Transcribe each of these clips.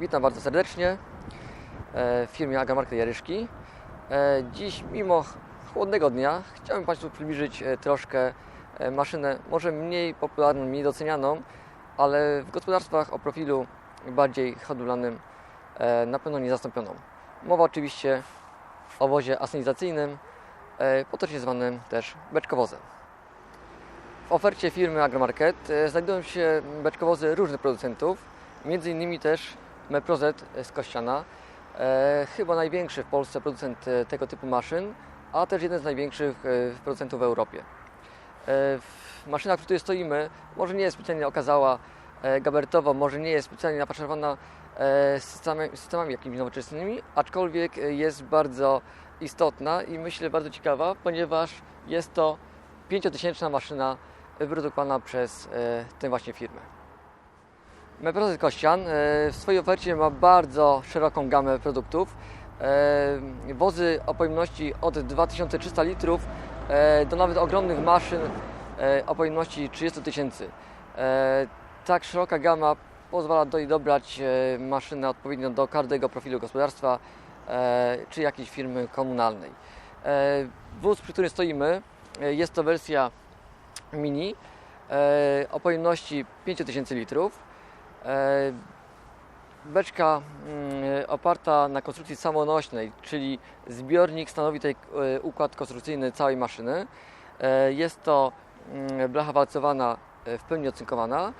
Witam bardzo serdecznie e, w firmie Agamarka Jaryszki. E, Dziś, mimo chłodnego dnia, chciałbym Państwu przybliżyć e, troszkę maszynę, może mniej popularną, mniej docenianą, ale w gospodarstwach o profilu bardziej hodowlanym na pewno niezastąpioną. Mowa oczywiście o wozie asynizacyjnym, potocznie zwanym też beczkowozem. W ofercie firmy Agromarket znajdują się beczkowozy różnych producentów, między innymi też Meprozet z Kościana, e, chyba największy w Polsce producent e, tego typu maszyn, a też jeden z największych e, producentów w Europie. Maszyna, w której stoimy, może nie jest specjalnie okazała gabarytowo, może nie jest specjalnie napaszerowana e, systemami, systemami jakimiś nowoczesnymi, aczkolwiek jest bardzo istotna i myślę bardzo ciekawa, ponieważ jest to pięciotysięczna maszyna wyprodukowana przez tę właśnie firmę. Meprozet Kościan e, w swojej ofercie ma bardzo szeroką gamę produktów. E, Wozy o pojemności od 2300 litrów e, do nawet ogromnych maszyn o pojemności 30 tysięcy. Tak szeroka gama pozwala do, dobrać maszynę odpowiednio do każdego profilu gospodarstwa czy jakiejś firmy komunalnej. Wóz, przy którym stoimy, jest to wersja mini o pojemności 5000 litrów. E, Beczka mm, oparta na konstrukcji samonośnej, czyli zbiornik stanowi tutaj e, układ konstrukcyjny całej maszyny. E, Jest to mm, blacha walcowana w pełni ocynkowana.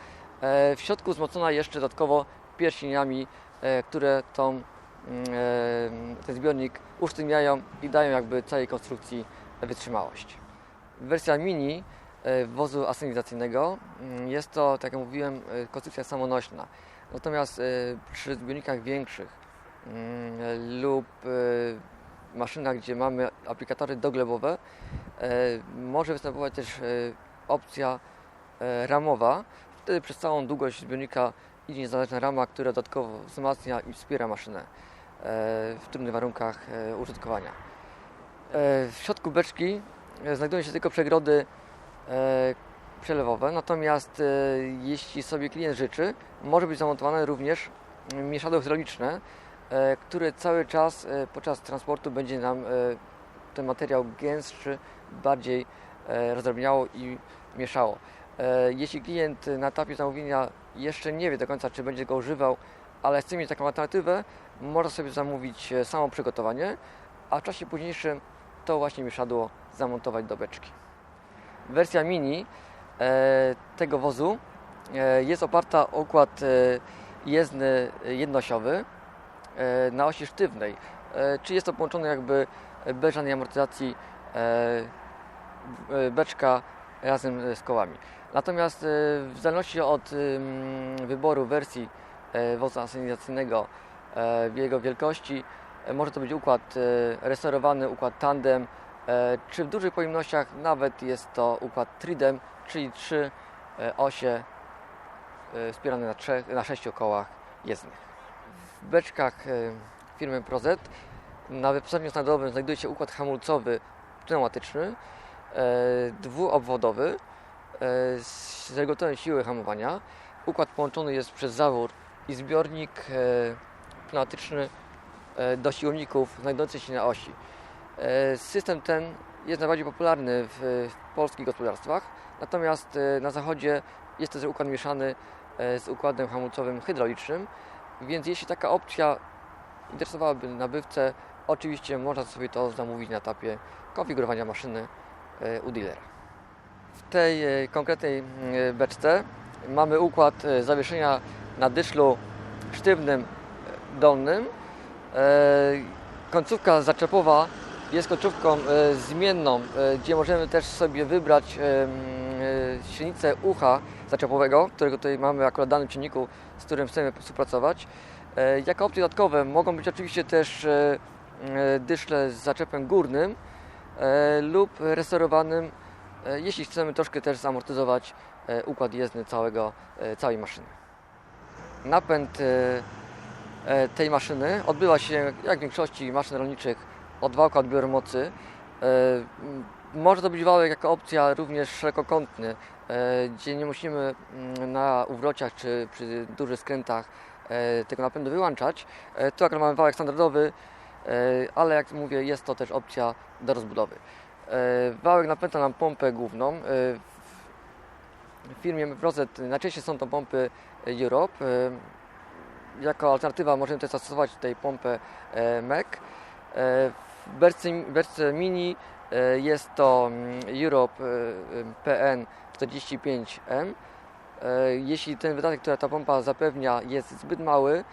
W środku wzmocniona jeszcze dodatkowo pierścieniami, które tą, mm, ten zbiornik usztywniają i dają jakby całej konstrukcji wytrzymałość. Wersja mini wozu asynizacyjnego mm, jest to, tak jak mówiłem, e, konstrukcja samonośna. Natomiast e, przy zbiornikach większych mm, lub e, maszynach, gdzie mamy aplikatory doglebowe, e, może występować też e, opcja e, ramowa. Wtedy przez całą długość zbiornika idzie niezależna rama, która dodatkowo wzmacnia i wspiera maszynę e, w trudnych warunkach e, użytkowania. E, W środku beczki e, znajdują się tylko przegrody e, przelewowe, natomiast e, jeśli sobie klient życzy, może być zamontowane również mieszadło hydrauliczne, e, które cały czas e, podczas transportu będzie nam e, ten materiał gęstszy, bardziej e, rozdrobniało i mieszało. E, Jeśli klient na etapie zamówienia jeszcze nie wie do końca, czy będzie go używał, ale chce mieć taką alternatywę, może sobie zamówić e, samo przygotowanie, a w czasie późniejszym to właśnie mieszadło zamontować do beczki. Wersja mini e, tego wozu e, jest oparta o układ e, jezdny jednoosiowy e, na osi sztywnej, czyli jest to połączone jakby bez żadnej amortyzacji beczka razem z kołami. Natomiast w zależności od wyboru wersji wozu asynizacyjnego, w jego wielkości, może to być układ restaurowany, układ tandem, czy w dużych pojemnościach nawet jest to układ tridem, czyli trzy e, osie e, wspierane na, trzech, na sześciu kołach jezdnych. W beczkach e, firmy Prozet na wyposażeniu standardowym znajduje się układ hamulcowy pneumatyczny, e, dwuobwodowy e, z regulatorem siły hamowania. Układ połączony jest przez zawór i zbiornik e, pneumatyczny e, do siłowników znajdujących się na osi. E, System ten jest najbardziej popularny w, w polskich gospodarstwach, natomiast e, na zachodzie jest też układ mieszany e, z układem hamulcowym hydraulicznym, więc jeśli taka opcja interesowałaby nabywcę, oczywiście można sobie to zamówić na etapie konfigurowania maszyny u dealera. W tej konkretnej beczce mamy układ zawieszenia na dyszlu sztywnym dolnym. Końcówka zaczepowa jest końcówką e, zmienną, e, gdzie możemy też sobie wybrać mm, e, ucha zaczepowego, którego tutaj mamy akurat w danym czynniku, z którym chcemy współpracować. Jako opcje dodatkowe mogą być oczywiście też dyszle z zaczepem górnym lub restaurowanym, jeśli chcemy troszkę też zamortyzować układ jezdny całego, całej maszyny. Napęd tej maszyny odbywa się, jak w większości maszyn rolniczych, od wałka odbioru mocy. E, Może to być wałek jako opcja również szerokokątny, e, gdzie nie musimy mm, na uwrociach czy przy dużych skrętach e, tego napędu wyłączać. Tu akurat mamy wałek standardowy, ale jak mówię, jest to też opcja do rozbudowy. Wałek napędza nam pompę główną. W firmie Prozet najczęściej są to pompy Europe. Jako alternatywa możemy też zastosować tutaj pompę MEC. E, W wersji mini e, jest to mm, Europe e, PN 45M. E, Jeśli ten wydatek, który ta pompa zapewnia jest zbyt mały,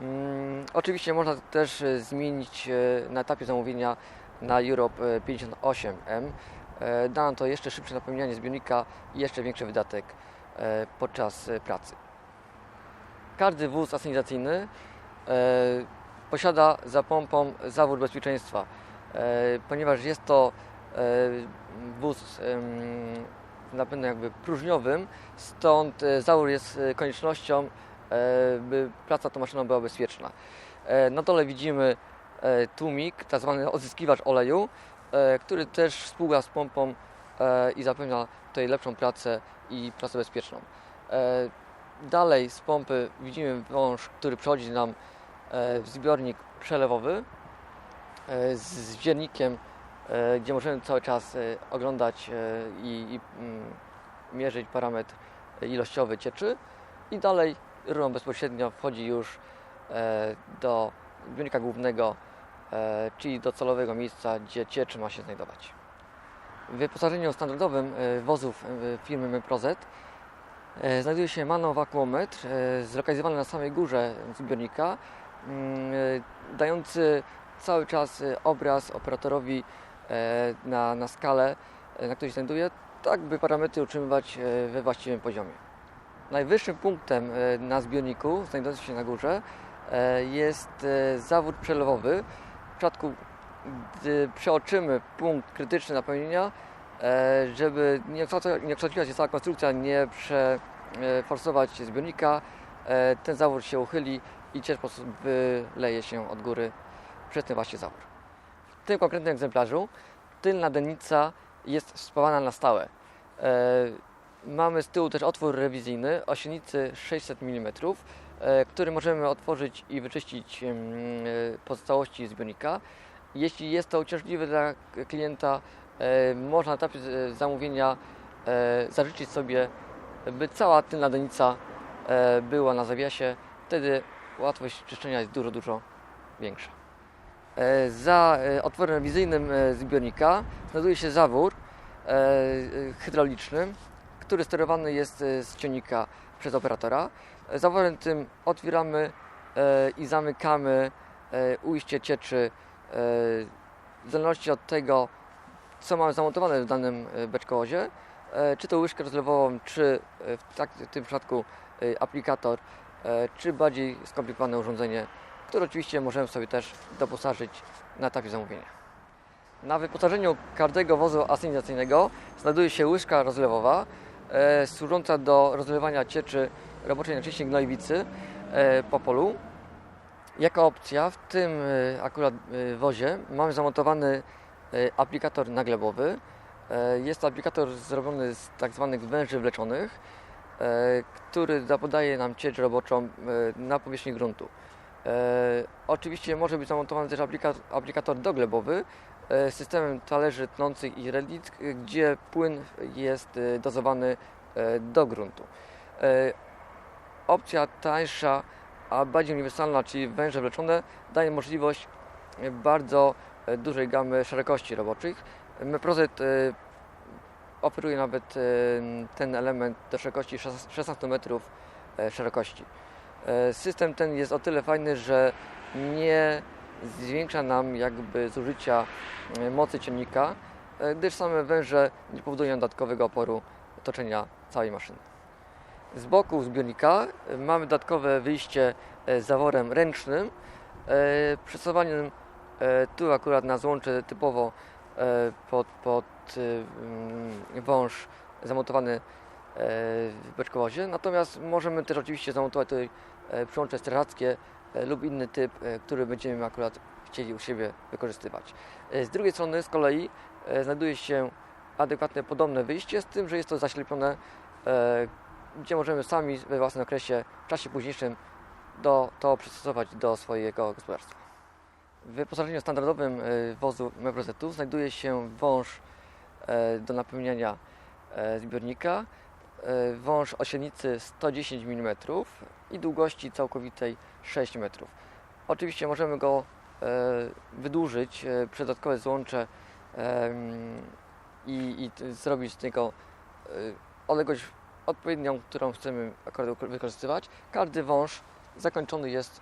mm, oczywiście można też e, zmienić e, na etapie zamówienia na Europe e, 58M. E, Da nam to jeszcze szybsze napełnianie zbiornika i jeszcze większy wydatek e, podczas e, pracy. Każdy wóz asynizacyjny e, posiada za pompą zawór bezpieczeństwa, e, ponieważ jest to e, wóz em, napędem jakby próżniowym, stąd e, zawór jest koniecznością, by praca tą maszyną była bezpieczna. Na dole widzimy tłumik, tak zwany odzyskiwacz oleju, który też współgra z pompą i zapewnia tutaj lepszą pracę i pracę bezpieczną. Dalej z pompy widzimy wąż, który przechodzi nam zbiornik przelewowy e, z zbiornikiem, e, gdzie możemy cały czas e, oglądać e, i, i mm, mierzyć parametr ilościowy cieczy i dalej rurą bezpośrednio wchodzi już e, do zbiornika głównego, e, czyli do celowego miejsca, gdzie ciecz ma się znajdować. W wyposażeniu standardowym e, wozów e, firmy Meprozet E, Znajduje się manowakuometr e, zlokalizowany na samej górze zbiornika, e, dający cały czas e, obraz operatorowi e, na, na skalę, e, na której się znajduje, tak by parametry utrzymywać e, we właściwym poziomie. Najwyższym punktem e, na zbiorniku, znajdującym się na górze, e, jest e, zawór przelewowy. W przypadku, gdy przeoczymy punkt krytyczny napełnienia, e, żeby nie kształciła się cała konstrukcja, nie przeforsować zbiornika, e, ten zawór się uchyli i prostu wyleje się od góry przez ten właśnie zawór. W tym konkretnym egzemplarzu tylna dennica jest spawana na stałe. E, Mamy z tyłu też otwór rewizyjny o średnicy 600 mm, e, który możemy otworzyć i wyczyścić e, pozostałości zbiornika. Jeśli jest to uciążliwe dla klienta, e, można na etapie zamówienia e, zażyczyć sobie, by cała tylna denica e, była na zawiasie. Wtedy łatwość czyszczenia jest dużo, dużo większa. E, Za e, otworem rewizyjnym e, zbiornika znajduje się zawór hydrauliczny, który sterowany jest z ciągnika przez operatora. Zaworem tym otwieramy i zamykamy ujście cieczy w zależności od tego, co mamy zamontowane w danym beczkowozie, czy to łyżkę rozlewową, czy w, tak, w tym przypadku aplikator, czy bardziej skomplikowane urządzenie, które oczywiście możemy sobie też doposażyć na etapie zamówienia. Na wyposażeniu każdego wozu asynizacyjnego znajduje się łyżka rozlewowa e, służąca do rozlewania cieczy roboczej najczęściej gnojowicy e, po polu. Jako opcja w tym e, akurat e, wozie mamy zamontowany e, aplikator naglebowy. E, Jest to aplikator zrobiony z tak zwanych węży wleczonych, e, który da- podaje nam ciecz roboczą e, na powierzchni gruntu. E, Oczywiście może być zamontowany też aplika- aplikator doglebowy e, z systemem talerzy tnących i relit, e, gdzie płyn jest e, dozowany e, do gruntu. E, Opcja tańsza, a bardziej uniwersalna, czyli węże wleczone, daje możliwość e, bardzo e, dużej gamy szerokości roboczych. Meprozet e, oferuje nawet e, ten element do szerokości 16 metrów e, szerokości. E, System ten jest o tyle fajny, że nie zwiększa nam jakby zużycia e, mocy ciągnika, e, gdyż same węże nie powodują dodatkowego oporu toczenia całej maszyny. Z boku zbiornika mamy dodatkowe wyjście z zaworem ręcznym, przystosowaniem e, tu akurat na złącze typowo pod, pod e, mm, wąż zamontowany e, w beczkowozie. Natomiast możemy też oczywiście zamontować tutaj e, przyłącze strażackie e, lub inny typ, e, który będziemy akurat chcieli u siebie wykorzystywać. E, Z drugiej strony z kolei e, znajduje się adekwatne podobne wyjście, z tym, że jest to zaślepione, e, gdzie możemy sami we własnym okresie, w czasie późniejszym do, to przystosować do swojego gospodarstwa. W wyposażeniu standardowym y, wozu Mevrozetu znajduje się wąż e, do napełniania e, zbiornika, e, wąż o średnicy 110 mm i długości całkowitej 6 metrów. Oczywiście możemy go e, wydłużyć e, przez dodatkowe złącze i, i zrobić z niego e, odległość odpowiednią, którą chcemy wykorzystywać. Każdy wąż zakończony jest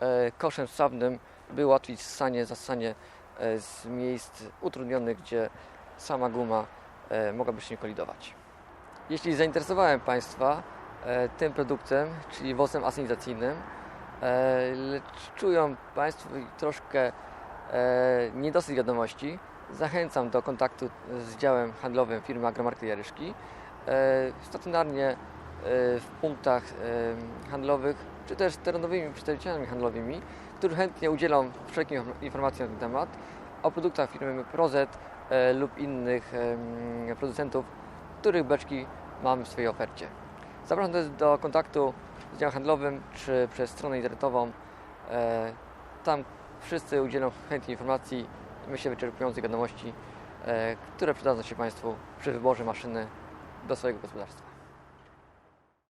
e, koszem strawnym, by ułatwić ssanie, zassanie e, z miejsc utrudnionych, gdzie sama guma e, mogłaby się kolidować. Jeśli zainteresowałem Państwa e, tym produktem, czyli wozem asynizacyjnym, e, lecz czują Państwo troszkę niedosyt wiadomości, zachęcam do kontaktu z działem handlowym firmy Agromarket Jaryszki. Stacjonarnie w punktach handlowych, czy też terenowymi przedstawicielami handlowymi, którzy chętnie udzielą wszelkich informacji na ten temat o produktach firmy Prozet e, lub innych em, producentów, których beczki mamy w swojej ofercie. Zapraszam też do kontaktu z działem handlowym czy przez stronę internetową. E, Tam wszyscy udzielą chętnie informacji myślę wyczerpujących wiadomości, e, które przydadzą się Państwu przy wyborze maszyny do swojego gospodarstwa.